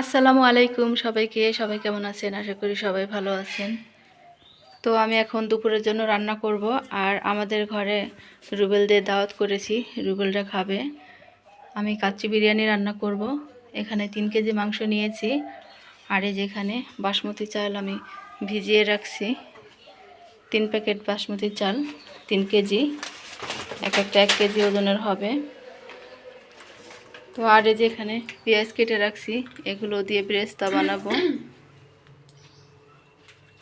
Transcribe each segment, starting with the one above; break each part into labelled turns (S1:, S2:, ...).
S1: আসসালামু আলাইকুম সবাইকে। সবাই কেমন আছেন? আশা করি সবাই ভালো আছেন। তো আমি এখন দুপুরের জন্য রান্না করব আর আমাদের ঘরে রুবেলদের দাওয়াত করেছি। রুবেলরা খাবে। আমি কাচ্চি বিরিয়ানি রান্না করব। এখানে তিন কেজি মাংস নিয়েছি আর এই যেখানে বাসমতি চাল আমি ভিজিয়ে রাখছি। তিন প্যাকেট বাসমতি চাল, তিন কেজি। এক একটা এক কেজি ওজনের হবে। তো আর এই যে এখানে পেঁয়াজ কেটে রাখছি, এগুলো দিয়ে ব্রেস্তা বানাবো।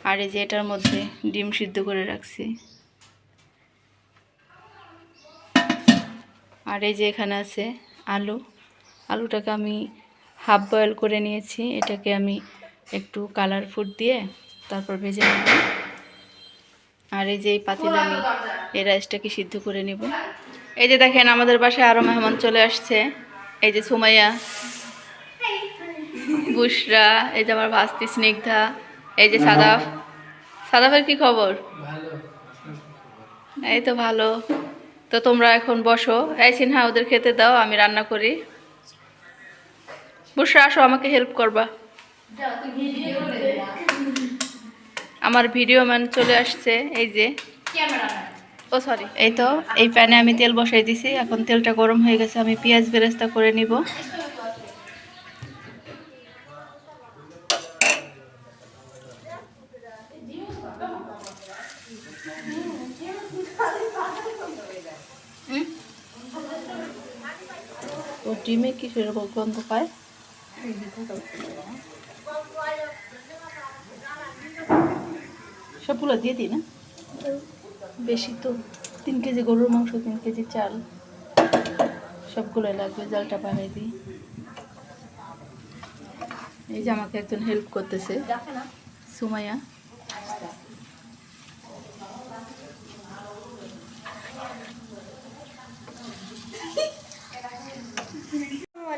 S1: আর এই যে এটার মধ্যে ডিম সিদ্ধ করে রাখছি। আর এই যে এখানে আছে আলু। আলুটাকে আমি হাফ বয়েল করে নিয়েছি, এটাকে আমি একটু কালার ফুড দিয়ে তারপর ভেজে নেব। আর এই যে এই পাতিল আমি এই রাইসটাকে সিদ্ধ করে নেব। এই যে দেখেন আমাদের বাসায় আরও মেহমান চলে আসছে। এই যে সুমাইয়া বুসরা এই যে আমার ভাস্তি স্নিগ্ধা এই যে সাদাফ। সাদাফের কি খবর? এই তো ভালো। তো তোমরা এখন বসো। এই সিনহা ওদের খেতে দাও আমি রান্না করি। বুশরা আসো আমাকে হেল্প করবা। আমার ভিডিও ম্যান চলে আসছে এই যে। ও সরি এই তো, এই প্যানে আমি তেল বসাই দিছি, এখন তেলটা গরম হয়ে গেছে, আমি পেঁয়াজ বেরেস্তা করে নিব। ও ডিমে কি সেরকম গন্ধ পায়? সবগুলো দিয়ে দিই না? বেশি তো। তিন কেজি গরুর মাংস, তিন কেজি চাল। সবগুলোই লাগবে, জালটা বাড়াই দিই। এই যে আমাকে একজন হেল্প করতেছে। সুমাইয়া
S2: আসসালামু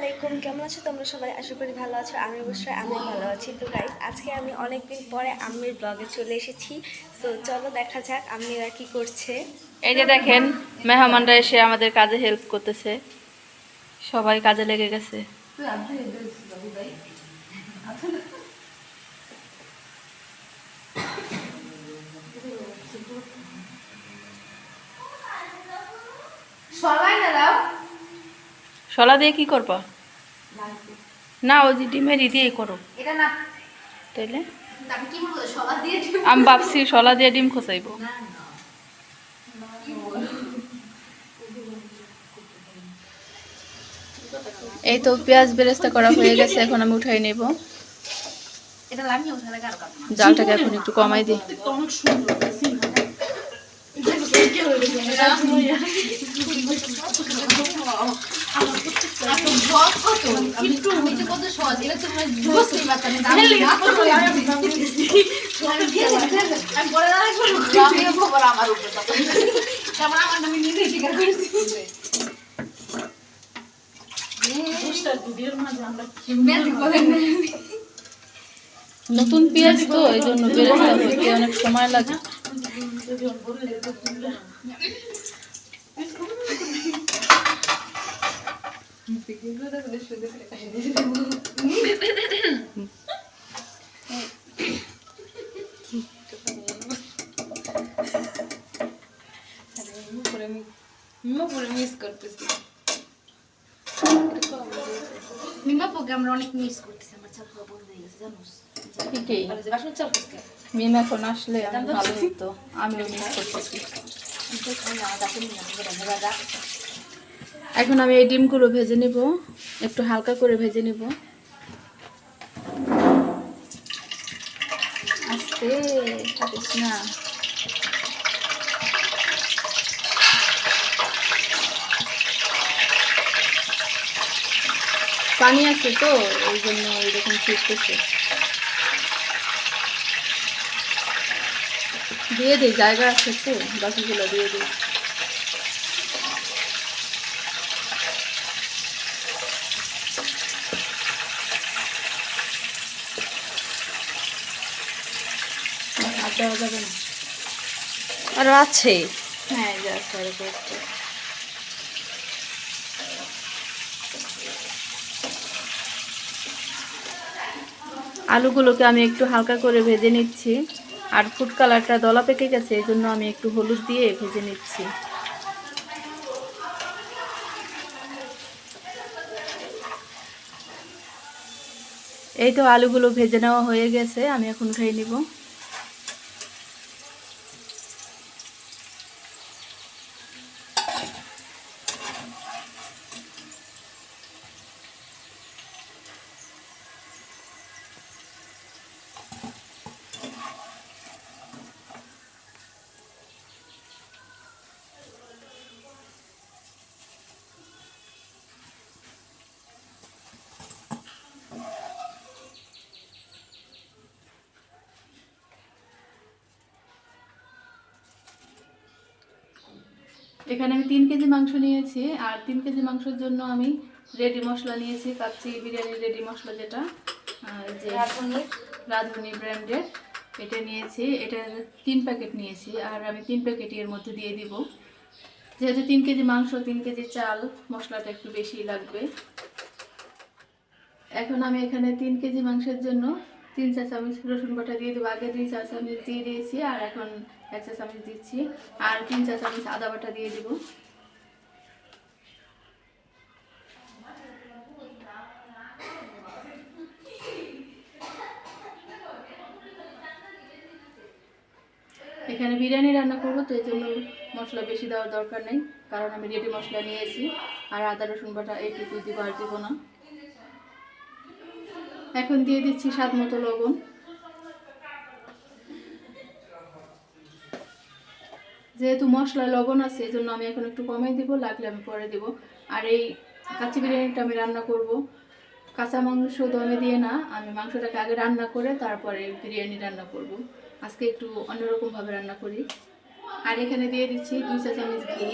S2: আলাইকুম কেমন আছো? তোমরা সবাই আশা করি ভালো আছো। আমি অবশ্যই আমি ভালো আছি। তো গাইস আজকে আমি অনেকদিন পরে আম্মির ব্লগে চলে এসেছি। তো চলো দেখা যাক আম্মিরা কি করছে।
S1: এই যে দেখেন মেহমানরা এসে আমাদের কাজে হেল্প করতেছে। সবাই কাজে লেগে গেছে।
S3: সবাই না দাও
S1: শলা দিয়ে কি করবা? না ওই যে ডিমের ই দিয়েই করো
S3: এটা না।
S1: তাইলে?
S3: আমি
S1: ভাবছি শলা দিয়ে ডিম খসাইবো এই তো পেঁয়াজ বেরেস্তা করা হয়ে গেছে এখন আমি উঠাই নেব। জালটাকে এখন একটু কমাই দিই
S3: সহজ কত একটু নিচে কত সহজ এটা তোমরা বুঝতেই পারছ না আমি আমি পরে দাঁড়াই আমিও খবর আমার উপরে তারপর আমার নামে নিজে স্বীকার করেছি ম্যাজিক বলেন না
S1: নতুন পেঁয়াজ তো এই জন্য বেরেস্তা অনেক সময় লাগে।
S3: মিস করতেছি মিমাপুকে আমরা অনেক মিস করতেছি আমার খাওয়া বন্ধ হয়ে জানোস
S1: ঠিকই। মিম এখন আসলে আমি ভালো হতো আমিও মিস করতেছি। এখন আমি এই ডিমগুলো ভেজে নিব একটু হালকা করে ভেজে নিব। আস্তে না। পানি আছে তো ওই জন্য এরকম ফিরতেছে দিয়ে দিই জায়গা আছে তো বাকিগুলো দিয়ে দিই। হাত দেওয়া যাবে না?
S2: আরও আছে?
S1: হ্যাঁ যা করে করতে আলুগুলোকে আমি একটু হালকা করে ভেজে নিচ্ছি। আর ফুড কালারটা দলা পেকে গেছে, এই জন্য আমি একটু হলুদ দিয়ে ভেজে নিচ্ছি। এই তো আলুগুলো ভেজে নেওয়া হয়ে গেছে, আমি এখন খেয়ে নিব। এখানে আমি তিন কেজি মাংস নিয়েছি আর তিন কেজি মাংসের জন্য আমি রেডি মশলা নিয়েছি কাচ্চি বিরিয়ানির রেডি মশলা যেটা যে
S2: রাঁধুনি।
S1: রাঁধুনি ব্র্যান্ডের এটা নিয়েছি এটার তিন প্যাকেট নিয়েছি আর আমি তিন প্যাকেটই এর মধ্যে দিয়ে দিব। যেহেতু তিন কেজি মাংস তিন কেজি চাল মশলাটা একটু বেশি লাগবে। এখন আমি এখানে তিন কেজি মাংসের জন্য তিন চা চামচ রসুন বাটা দিয়ে দেবো। আগে দুই চা চামচ দিয়ে দিয়েছি আর এখন এক চা চামচ দিচ্ছি। আর তিন চা চামচ আদা বাটা দিয়ে দেবো। এখানে বিরিয়ানি রান্না করব, তো এই জন্য মশলা বেশি দেওয়ার দরকার নেই, কারণ আমি রেডি মশলা নিয়েছি, আর আদা, রসুন বাটা এইটুকু দিব আর দিব না। এখন দিয়ে দিচ্ছি স্বাদ মতো লবণ। যেহেতু মশলায় লবণ আছে এই জন্য আমি এখন একটু কমাই দিব, লাগলে আমি পরে দিব। আর এই কাঁচি বিরিয়ানিটা আমি রান্না করব। কাঁচা মাংস দমে দিয়ে না, আমি মাংসটাকে আগে রান্না করে তারপরে বিরিয়ানি রান্না করব। আজকে একটু অন্যরকমভাবে রান্না করি। আর এখানে দিয়ে দিচ্ছি দুই চা চামচ ঘি।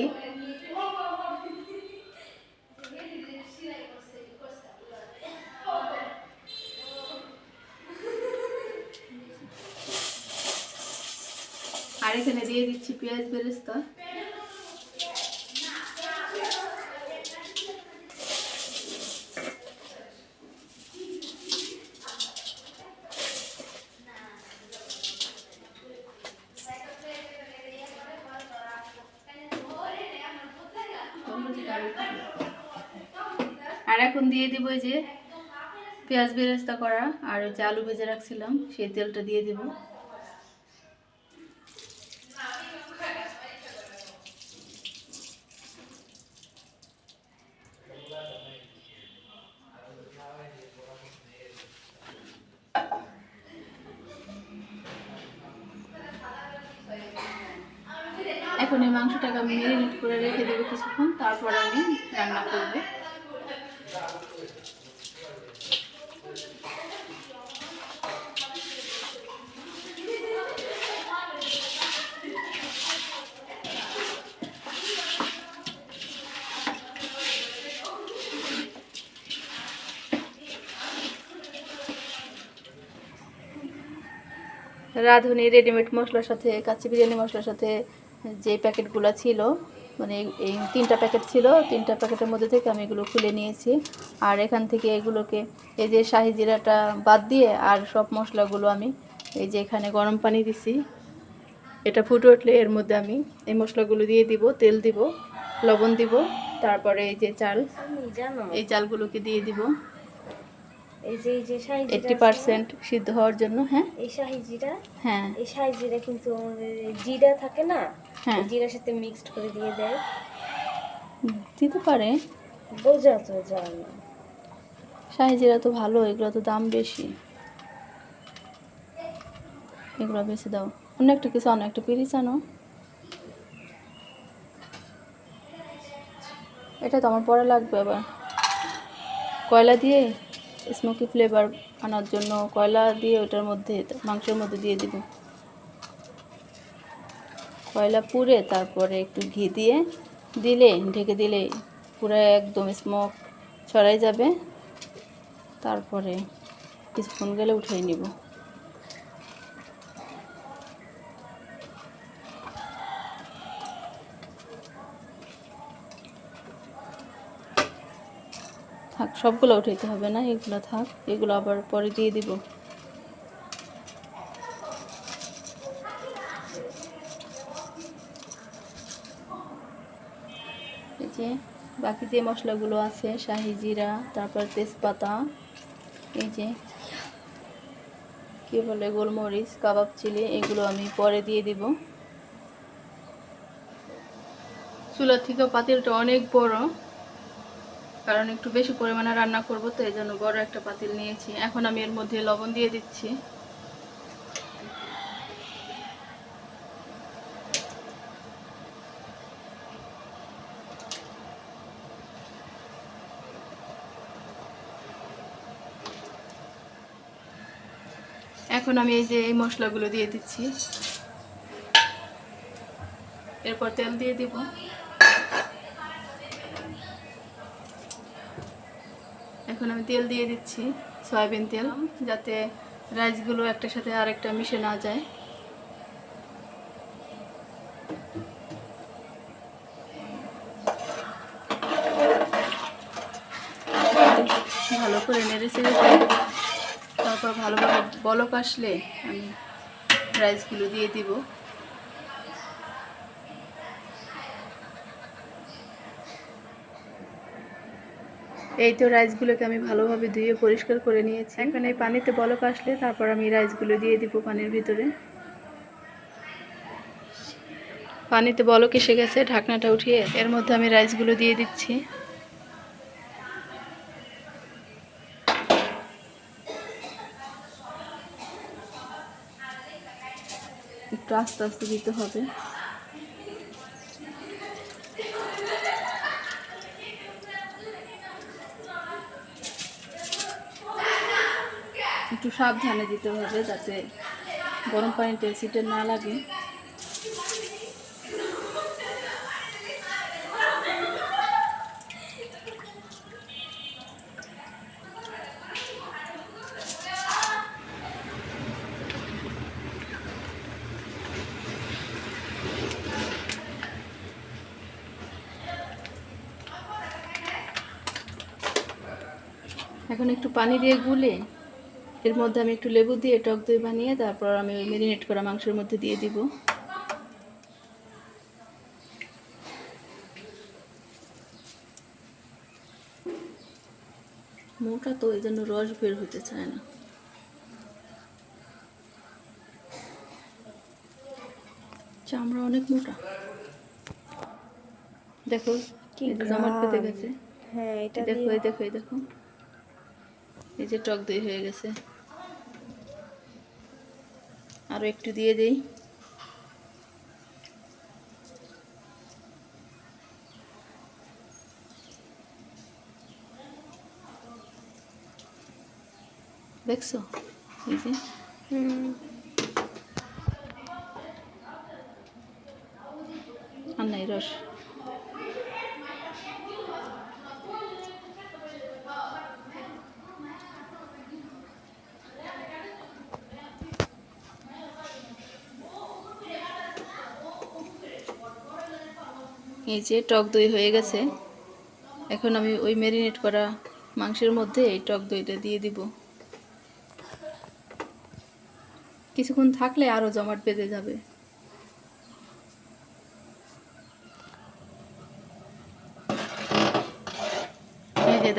S1: এখানে দিয়ে দিচ্ছি পেঁয়াজ বেরেস্তা। আর এখন দিয়ে দিব যে পেঁয়াজ বেরেস্তা করা, আর যে আলু ভেজে রাখছিলাম, সেই তেলটা দিয়ে দিব এখন এই মাংসটাকে আমি মেরিনেট করে রেখে দেবো কিছুক্ষণ, তারপরে আমি রান্না করব। রাঁধুনি রেডিমেড মশলার সাথে, কাচ্চি বিরিয়ানি মশলার সাথে যে প্যাকেটগুলো ছিল মানে এই- তিনটা প্যাকেট ছিল তিনটা প্যাকেটের মধ্যে থেকে আমি এগুলো খুলে নিয়েছি। আর এখান থেকে এগুলোকে এই যে শাহি জিরাটা বাদ দিয়ে আর সব মশলাগুলো আমি এই যে এখানে গরম পানি দিছি। এটা ফুটে উঠলে এর মধ্যে আমি এই মশলাগুলো দিয়ে দিব তেল দিব লবণ দিব তারপরে এই যে চাল এই চালগুলোকে দিয়ে দিব।
S2: এই যে এই যে শাহি জিরা
S1: এইট্টি
S2: আছে না?
S1: পার্সেন্ট সিদ্ধ হওয়ার জন্য হ্যাঁ?
S2: এই শাহি জিরা?
S1: হ্যাঁ।
S2: এই শাহি জিরা কিন্তু আমাদের জিরা থাকে না? জিরার সাথে মিক্সড করে দিয়ে দেয়।
S1: দিতে পারে।
S2: বোঝা তো যায় না।
S1: শাহি জিরা তো ভালো এগুলো তো দাম বেশি। এগুলো বেশি দাও। অন্য একটা কিছু আনো একটা পিরিচ আনো। এটা তো আমার পরে লাগবে আবার। কয়লা দিয়ে স্মোকি ফ্লেভার আনার জন্য কয়লা দিয়ে ওটার মধ্যে মাংসের মধ্যে দিয়ে দিব। কয়লা পুড়ে তারপরে একটু ঘি দিয়ে দিলে, ঢেকে দিলে পুরো একদম স্মোক ছড়াই যাবে। তারপরে কিছুক্ষণ গেলে উঠিয়ে নিব। থাক, সবগুলো উঠাইতে হবে না, এগুলো থাক, এগুলো আবার পরে দিয়ে দিব যে বাকি যে মশলাগুলো আছে, শাহি জিরা, তারপর তেজপাতা, এই যে কী বলে, গোলমরিচ, কাবাব চিলি, এগুলো আমি পরে দিয়ে দিব। চুলা থেকে পাতিলটা অনেক বড়, কারণ একটু বেশি পরিমাণে রান্না করব, তো এই জন্য বড় একটা পাতিল নিয়েছি। এখন আমি এর মধ্যে লবণ দিয়ে দিচ্ছি। এখন আমি এই যে এই মশলাগুলো দিয়ে দিচ্ছি। এরপর তেল দিয়ে দিব। এখন আমি তেল দিয়ে দিচ্ছি, সয়াবিন তেল, যাতে রাইসগুলো একটার সাথে আরেকটা মিশে না যায় ভালো করে নেড়ে চেড়ে দিই। তারপর ভালোভাবে বলক আসলে আমি রাইসগুলো দিয়ে দিব। এই তো রাইসগুলোকে আমি ভালোভাবে ধুয়ে পরিষ্কার করে নিয়েছি। এখন এই পানিতে বলক আসলে তারপর আমি রাইসগুলো দিয়ে দিব পানির ভিতরে। পানিতে বলক এসে গেছে, ঢাকনাটা উঠিয়ে এর মধ্যে আমি রাইসগুলো দিয়ে দিচ্ছি। আস্তে আস্তে দিতে হবে। একটু সাবধানে দিতে হবে যাতে গরম পানিতে সিটে না লাগে। এখন একটু পানি দিয়ে গুলে এর মধ্যে আমি একটু লেবু দিয়ে টক দই বানিয়ে তারপর আমি ওই মেরিনেট করা মাংসের মধ্যে দিয়ে দিব। মোটা তো এই জন্য রস বের হতে চায় না। চামড়া অনেক মোটা। দেখো
S2: কি
S1: জমাট পেতে গেছে।
S2: হ্যাঁ এটা
S1: দেখো এই দেখো এই দেখো। এই যে টক দই হয়ে গেছে। আরও একটু দিয়ে দেই। দেখছ? আর নাই রস। যে টক দই হয়ে গেছে, এখন আমি ওই ম্যারিনেট করা মাংসের মধ্যে এই টক দইটা দিয়ে দিব। কিছুক্ষণ থাকলে আরও জমাট বেঁধে যাবে।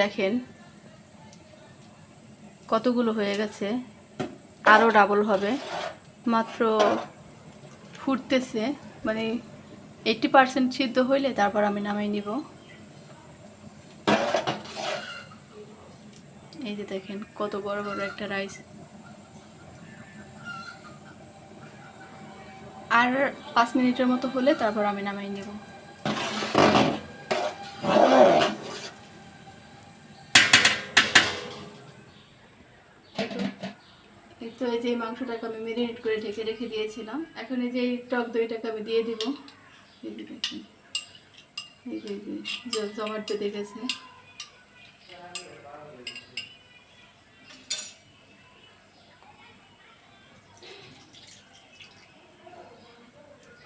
S1: দেখেন, কতগুলো হয়ে গেছে, আরও ডাবল হবে। মাত্র ফুটতেছে মানে এইটটি পার্সেন্ট সিদ্ধ হইলে তারপর আমি নামাই নিব। এই যে দেখেন, কত বড় বড় একটা রাইস আর পাঁচ মিনিটের মতো হলে তারপর আমি নামাই নেব। তো- এই যে মাংসটাকে আমি মেরিনেট করে ঢেকে রেখে দিয়েছিলাম। এখন এই যে টক দইটাকে আমি দিয়ে দিব। জমাট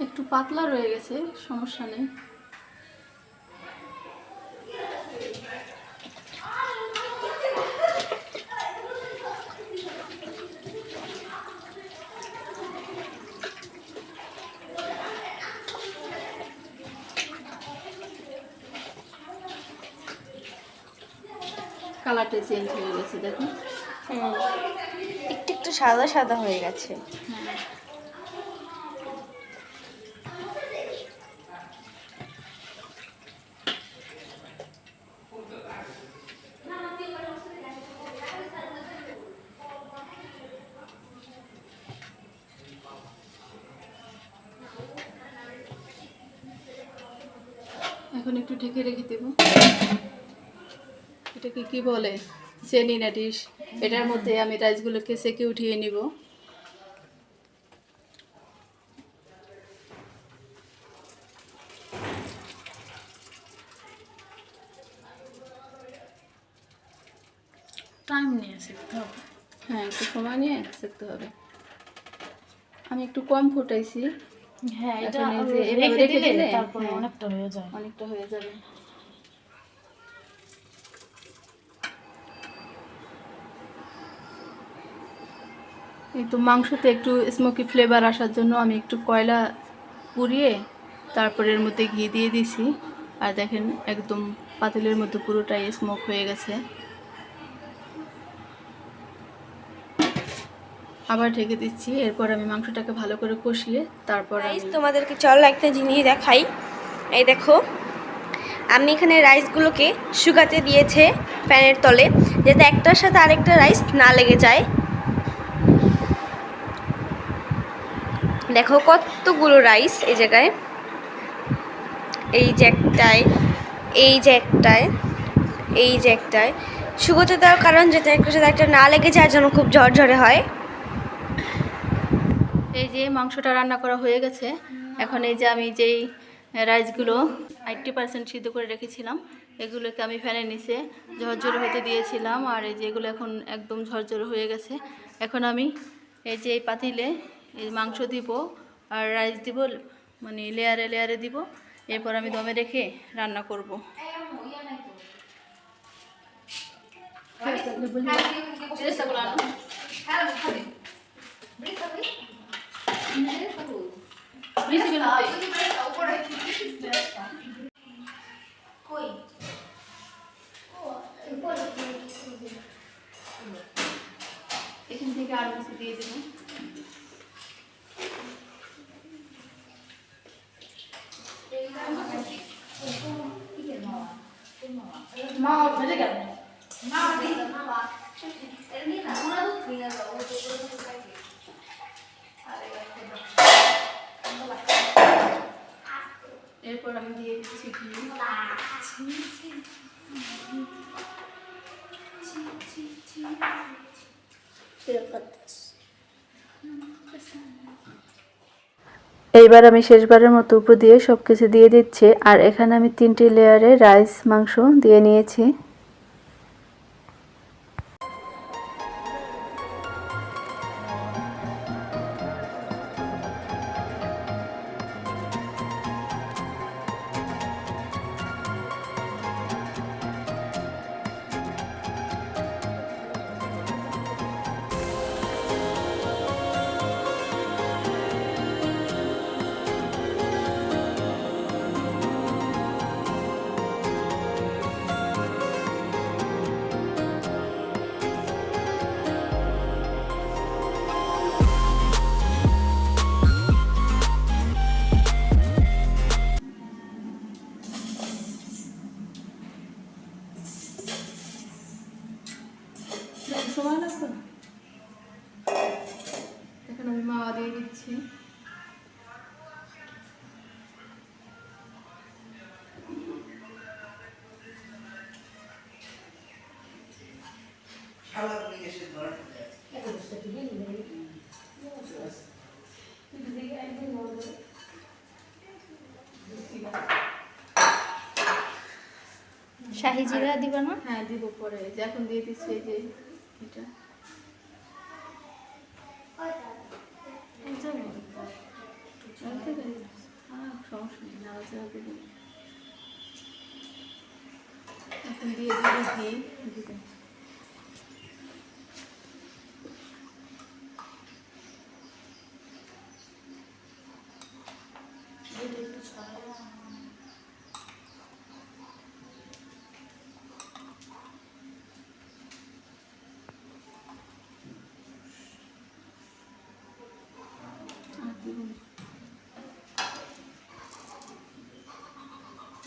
S1: একটু পাতলা রয়ে গেছে সমস্যা নেই। কালারটা চেঞ্জ হয়ে গেছে দেখো
S2: একটু একটু সাদা সাদা হয়ে গেছে।
S1: এখন কি বলে? চেনি না ডিশ। এটার মধ্যে আমি রাইসগুলোকে সেকে উঠিয়ে নিব।
S3: টাইম নিয়ে শিখতে হবে।
S1: হ্যাঁ একটু সময় নিয়ে সেকতে হবে। আমি একটু কম ফুটাইছি।
S3: হ্যাঁ এটা রেখে দিলে। অনেকটা হয়ে যায়
S1: অনেকটা হয়ে যাবে। এই তো মাংসতে একটু স্মোকি ফ্লেভার আসার জন্য আমি একটু কয়লা পুড়িয়ে তারপরে এর মধ্যে ঘি দিয়ে দিছি। আর দেখেন একদম পাতিলের মধ্যে পুরোটাই স্মোক হয়ে গেছে। আবার ঢেকে দিচ্ছি, এরপর আমি মাংসটাকে ভালো করে কষিয়ে তারপর
S2: তোমাদেরকে চল একটা জিনিস দেখাই। এই দেখো, আমি এখানে রাইসগুলোকে শুকাতে দিয়েছে ফ্যানের তলে, যাতে একটার সাথে আরেকটা রাইস না লেগে যায়। দেখো কতগুলো রাইস এই জায়গায়। এই যে একটায়, এই যে একটায়, এই যে একটায়। শুকোতে দেওয়ার কারণ যাতে একটার সাথে একটা না লেগে যায় যেন খুব ঝরঝরে হয়।
S1: এই যে মাংসটা রান্না করা হয়ে গেছে। এখন এই যে আমি যেই রাইসগুলো এইট্টি পার্সেন্ট সিদ্ধ করে রেখেছিলাম, এগুলোকে আমি ফ্যানের নিচে ঝরঝরে হতে দিয়েছিলাম, আর এই যে এগুলো এখন একদম ঝরঝরে হয়ে গেছে। এখন আমি এই যে এই পাতিলে এই মাংস দিব আর রাইস দিব মানে লেয়ারে লেয়ারে দিব। এরপর আমি দমে রেখে রান্না করব। এখান থেকে আরও কিছু দিয়ে দেবো।
S3: মা ভেজে গেল
S1: এরপর আমি দিয়ে দিচ্ছি ঘি এইবার আমি শেষবারের মতো উপর দিয়ে সব কিছু দিয়ে দিচ্ছি, আর এখানে আমি তিনটি লেয়ারে রাইস মাংস দিয়ে নিয়েছি। সময় লাগবে না এখন আমি মাওয়া দিয়ে দিচ্ছি।
S3: শাহি জিরা দিবা না?
S1: হ্যাঁ দিব পরে। এই যে এখন দিয়ে দিচ্ছি এই যে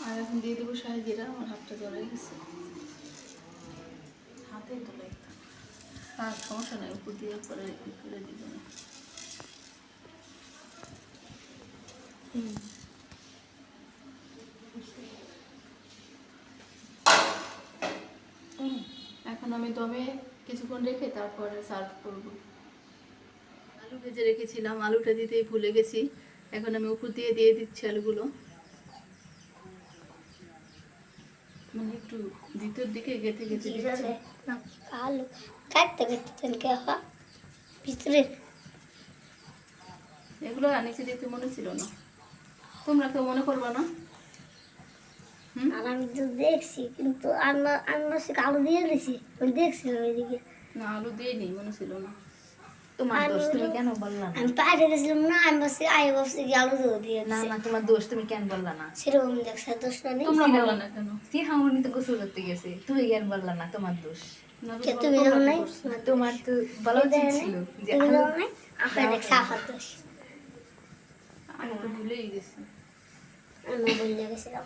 S1: আর এখন দিয়ে দেবো সাহায্যেরা আমার হাতটা জড়াই গেছে। হাতে জড়াই আর সমস্যা নেই, উপর দিয়ে করে করে দিব। না হুম। তারপরে সার্ভ করব। আলু ভেজে রেখেছিলাম আলুটা দিতেই ভুলে গেছি। এখন আমি উপর দিয়ে দিয়ে দিচ্ছি আলুগুলো। মানে একটু ভিতর দিকে গেঁথে গেঁথে দিচ্ছি।
S4: আলু কাটতে কাটতে ভিতরে।
S1: এগুলো নিচে দিতে মনে ছিল না। তোমরা কেউ মনে করবে না।
S4: আমি তো দেখছি কিন্তু আমি বসে আলু দিয়ে দিছি। দেখছিলাম এদিকে।
S1: না আলু দিয়ে নেই মনে ছিল না।
S3: তোমার দোষ তুমি কেন বললা না?
S4: আমি বাইরে গেছিলাম না আমি বসে আই বসে কি আলু দিয়ে দিয়ে
S3: না না তোমার দোষ তুমি কেন বললা না?
S4: সেরকম দেখছে দোষ না নেই
S1: তোমরা বললা না কেন?
S3: সিহামনি তো গোসল করতে গেছে। তুমি কেন বললা না? তোমার দোষ।
S4: কে তুমি
S1: তোমরা
S4: নাই?
S3: তোমার তো বলা উচিত ছিল যে আলু
S4: আপনার দেখ সাফার দোষ।
S1: আমি তো ভুলেই গেছি।
S4: আমি বললে গেছিলাম।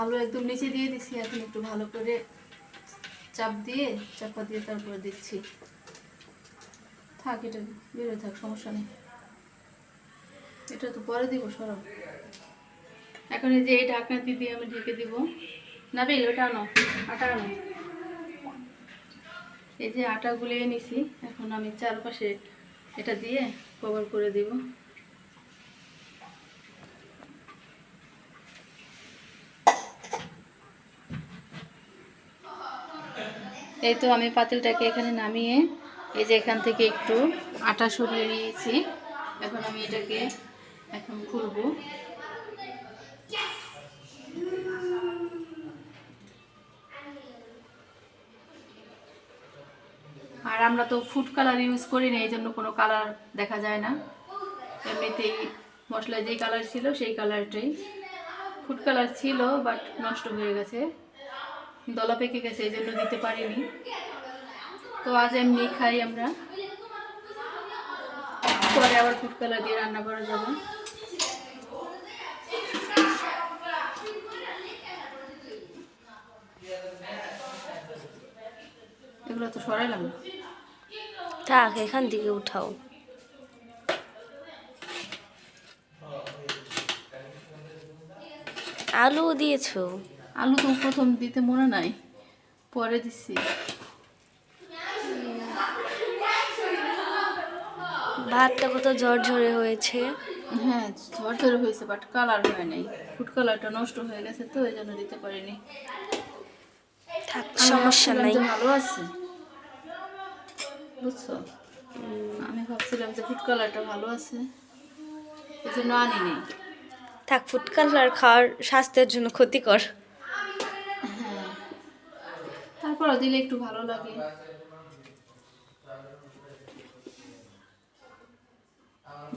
S1: আলু একদম নিচে দিয়ে দিছি, এখন একটু ভালো করে চাপ দিয়ে, চাপা দিয়ে তারপরে দিচ্ছি। থাক, এটা বেরোয় থাক, সমস্যা নেই। এটা তো পরে দিব সরব এখন এই যে এই ঢাকনাটি দিয়ে আমি ঢেকে দিব। না বেল ওটা আনো, আটা আনো। এই যে আটা গুলিয়ে নিছি এখন আমি চারপাশে এটা দিয়ে কভার করে দিব। এই তো আমি পাতিলটাকে এখানে নামিয়ে এই যে এখান থেকে একটু আটা সরিয়ে নিয়েছি। এখন আমি এটাকে এখন খুলবো। আর আমরা তো ফুড কালার ইউজ করি না, এই জন্য কোনো কালার দেখা যায় না। এমনিতেই মশলায় যেই কালার ছিল সেই কালারটাই ফুড কালার ছিল বাট নষ্ট হয়ে গেছে। দলা পেকে গেছে, এই জন্য দিতে পারিনি। তো আজ এমনি খাই আমরা। পরে আবার ফুড কালার দিয়ে রান্না করা যাবে। এগুলো তো সরাইলাম
S2: থাক, এখান থেকে উঠাও। আলু দিয়েছ?
S1: আলু তো প্রথম দিতে মনে নাই পরে দিচ্ছি
S2: ভাতটা কত ঝরঝরে হয়েছে।
S1: হ্যাঁ ঝরঝরে হয়েছে বাট কালার হয় নাই। ফুড কালারটা নষ্ট হয়ে গেছে তো এই জন্য দিতে পারিনি।
S2: থাক সমস্যা নাই।
S1: ভালো আছে। বুঝছ? আমি ভাবছিলাম যে ফুড কালারটা ভালো আছে এই জন্য আনিনি।
S2: থাক ফুড কালার খাওয়ার স্বাস্থ্যের জন্য ক্ষতিকর।
S1: তারপরও দিলে একটু ভালো লাগে।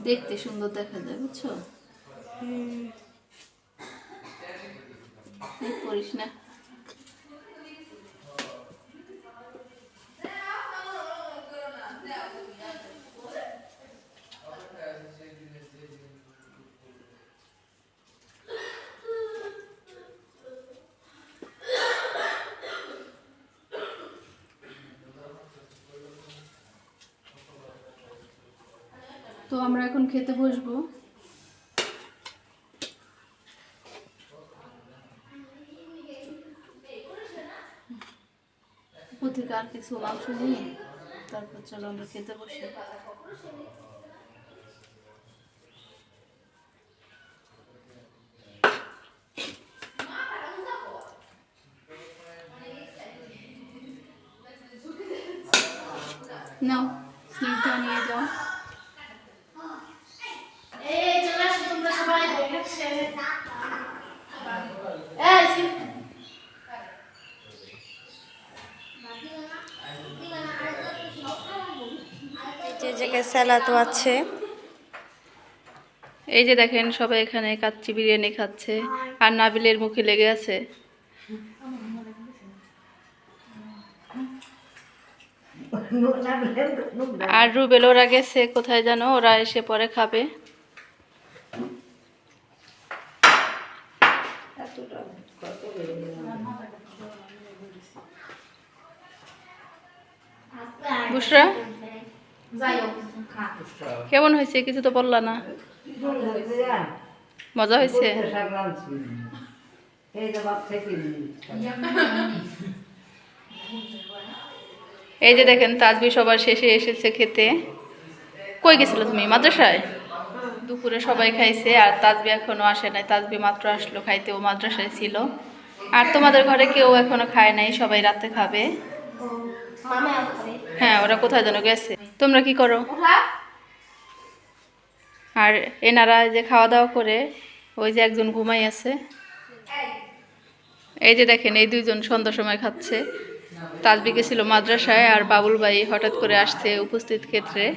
S1: দেখতে সুন্দর দেখা যায় বুঝছ? করিস না। তো আমরা এখন খেতে বসবো। থেকে আর কিছু মাংস নিয়ে তারপর চলো আমরা খেতে বসি নাও স্নিগ্ধা নিয়ে যাও
S2: জায়গায় আছে।
S1: এই যে দেখেন সবাই এখানে কাচ্চি বিরিয়ানি খাচ্ছে আর নাবিলের মুখে লেগে আছে। আর রুবেল ওরা গেছে কোথায় জানো? ওরা এসে পরে খাবে বুসরা
S3: যাই হোক খা
S1: কেমন হয়েছে কিছু তো বললা না। মজা হয়েছে? এই যে দেখেন তাজবি সবার শেষে এসেছে খেতে। কই গেছিল তুমি? মাদ্রাসায়? দুপুরে সবাই খাইছে আর তাজবি এখনও আসে নাই। তাজবি মাত্র আসলো খাইতে ও মাদ্রাসায় ছিল। আর তোমাদের ঘরে কেউ এখনও খায় নাই সবাই রাতে খাবে। হ্যাঁ ওরা কোথায় যেন গেছে। তোমরা কি করো? আর এনারা যে খাওয়া দাওয়া করে ওই যে একজন ঘুমাই আছে। এই যে দেখেন এই দুইজন সন্ধ্যার সময় খাচ্ছে। তাজবি গেছিল মাদ্রাসায় আর বাবুল ভাই হঠাৎ করে আসছে উপস্থিত ক্ষেত্রে।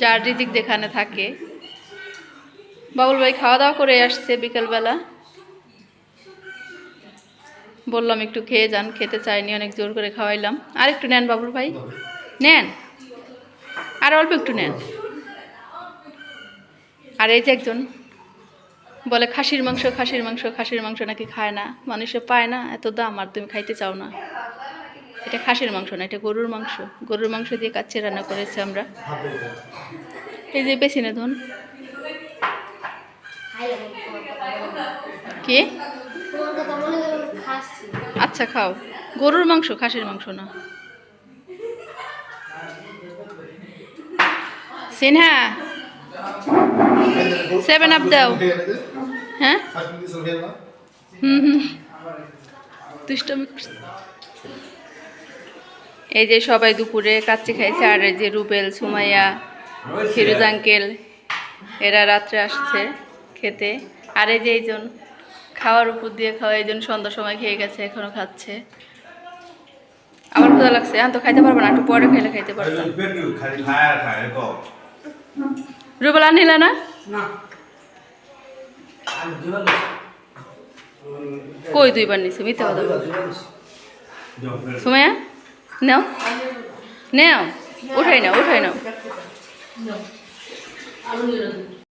S1: যার রিজিক যেখানে থাকে। বাবুল ভাই খাওয়া দাওয়া করে আসছে বিকেলবেলা। বললাম একটু খেয়ে যান খেতে চাইনি অনেক জোর করে খাওয়াইলাম। আর একটু নেন বাবুল ভাই। নেন। আর অল্প একটু নেন। আর এই যে একজন বলে, খাসির মাংস খাসির মাংস খাসির মাংস নাকি খায় না? মানুষে পায় না, এত দাম আর তুমি খাইতে চাও না। এটা খাসির মাংস না, এটা গরুর মাংস। গরুর মাংস দিয়ে কাচ্চি রান্না করেছি আমরা। এই যে বেশিনে ধন। কি? আচ্ছা খাও। গরুর মাংস, খাসির মাংস না। সিনহা! সেভেন আপ দাও। হ্যাঁ? হুম হুম দুষ্টমি এই যে সবাই দুপুরে কাচ্চি খাইছে, আর এই যে রুবেল, সুমাইয়া, ফিরোজ আঙ্কেল, এরা রাত্রে আসছে খেতে। আর এই যে এইজন খাওয়ার উপর দিয়ে খাওয়া এইজন সন্ধ্যার সময় খেয়ে গেছে, এখনও খাচ্ছে। আমার ক্ষুধা লাগছে, এখন তো খাইতে পারব না, একটু পরে খাইলে খাইতে পারতাম।
S5: খায় আর
S1: রুবেল আনিলে না। কই দুইবার নিছি? মিথ্যা কথা। সুমাইয়া নাও। নাও উঠাই নাও উঠাই নাও।